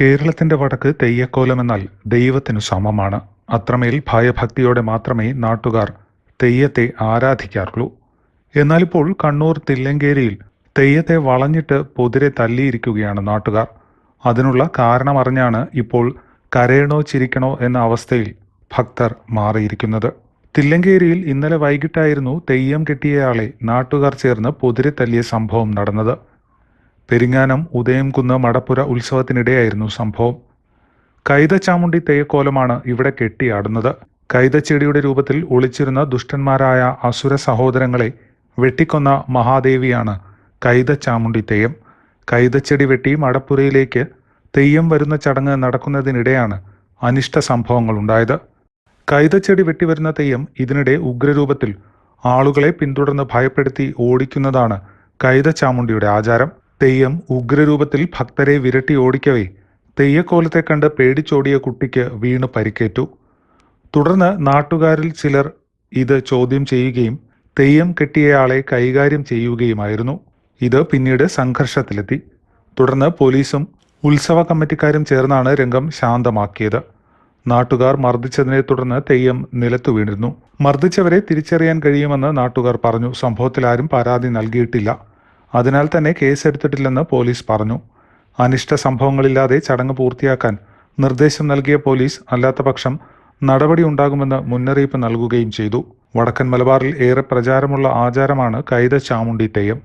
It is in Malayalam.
കേരളത്തിന്റെ വടക്ക് തെയ്യക്കോലമെന്നാൽ ദൈവത്തിനു സമമാണ്. അത്രമേൽ ഭയഭക്തിയോടെ മാത്രമേ നാട്ടുകാർ തെയ്യത്തെ ആരാധിക്കാറുള്ളൂ. എന്നാലിപ്പോൾ കണ്ണൂർ തില്ലങ്കേരിയിൽ തെയ്യത്തെ വളഞ്ഞിട്ട് പൊതിരെ തല്ലിയിരിക്കുകയാണ് നാട്ടുകാർ. അതിനുള്ള കാരണമറിഞ്ഞാണ് ഇപ്പോൾ കരയണോ ചിരിക്കണോ എന്ന അവസ്ഥയിൽ ഭക്തർ മാറിയിരിക്കുന്നത്. തില്ലങ്കേരിയിൽ ഇന്നലെ വൈകിട്ടായിരുന്നു തെയ്യം കെട്ടിയയാളെ നാട്ടുകാർ ചേർന്ന് പൊതിരെ തല്ലിയ സംഭവം നടന്നത്. പെരിങ്ങാനം ഉദയംകുന്ന് മടപ്പുര ഉത്സവത്തിനിടെയായിരുന്നു സംഭവം. കൈതച്ചാമുണ്ടി തെയ്യക്കോലമാണ് ഇവിടെ കെട്ടിയാടുന്നത്. കൈതച്ചെടിയുടെ രൂപത്തിൽ ഒളിച്ചിരുന്ന ദുഷ്ടന്മാരായ അസുര സഹോദരങ്ങളെ വെട്ടിക്കൊന്ന മഹാദേവിയാണ് കൈതച്ചാമുണ്ടി തെയ്യം കൈതച്ചെടി വെട്ടി മടപ്പുരയിലേക്ക് തെയ്യം വരുന്ന ചടങ്ങ് നടക്കുന്നതിനിടെയാണ് അനിഷ്ട സംഭവങ്ങൾ ഉണ്ടായത് കൈതച്ചെടി വെട്ടിവരുന്ന തെയ്യം ഇതിനിടെ ഉഗ്രരൂപത്തിൽ ആളുകളെ പിന്തുടർന്ന് ഭയപ്പെടുത്തി ഓടിക്കുന്നതാണ് കൈതച്ചാമുണ്ടിയുടെ ആചാരം. തെയ്യം ഉഗ്രരൂപത്തിൽ ഭക്തരെ വിരട്ടി ഓടിക്കവേ. തെയ്യക്കോലത്തെ കണ്ട് പേടിച്ചോടിയ കുട്ടിക്ക് വീണ് പരിക്കേറ്റു. തുടർന്ന് നാട്ടുകാരിൽ ചിലർ ഇത് ചോദ്യം ചെയ്യുകയും തെയ്യം കെട്ടിയയാളെ കൈകാര്യം ചെയ്യുകയുമായിരുന്നു. ഇത് പിന്നീട് സംഘർഷത്തിലെത്തി. തുടർന്ന് പോലീസും ഉത്സവ കമ്മിറ്റിക്കാരും ചേർന്നാണ് രംഗം ശാന്തമാക്കിയത്. നാട്ടുകാർ മർദ്ദിച്ചതിനെ തുടർന്ന് തെയ്യം നിലത്തു വീണിരുന്നു. മർദ്ദിച്ചവരെ തിരിച്ചറിയാൻ കഴിയുമെന്ന് നാട്ടുകാർ പറഞ്ഞു. സംഭവത്തിൽ ആരും പരാതി നൽകിയിട്ടില്ല. അതിനാൽ തന്നെ കേസെടുത്തിട്ടില്ലെന്ന് പോലീസ് പറഞ്ഞു. അനിഷ്ട സംഭവങ്ങളില്ലാതെ ചടങ്ങ് പൂർത്തിയാക്കാൻ നിർദ്ദേശം നൽകിയ പോലീസ് അല്ലാത്തപക്ഷം നടപടി ഉണ്ടാകുമെന്ന് മുന്നറിയിപ്പ് നൽകുകയും ചെയ്തു. വടക്കൻ മലബാറിൽ ഏറെ പ്രചാരമുള്ള ആചാരമാണ് കൈത ചാമുണ്ടി തെയ്യം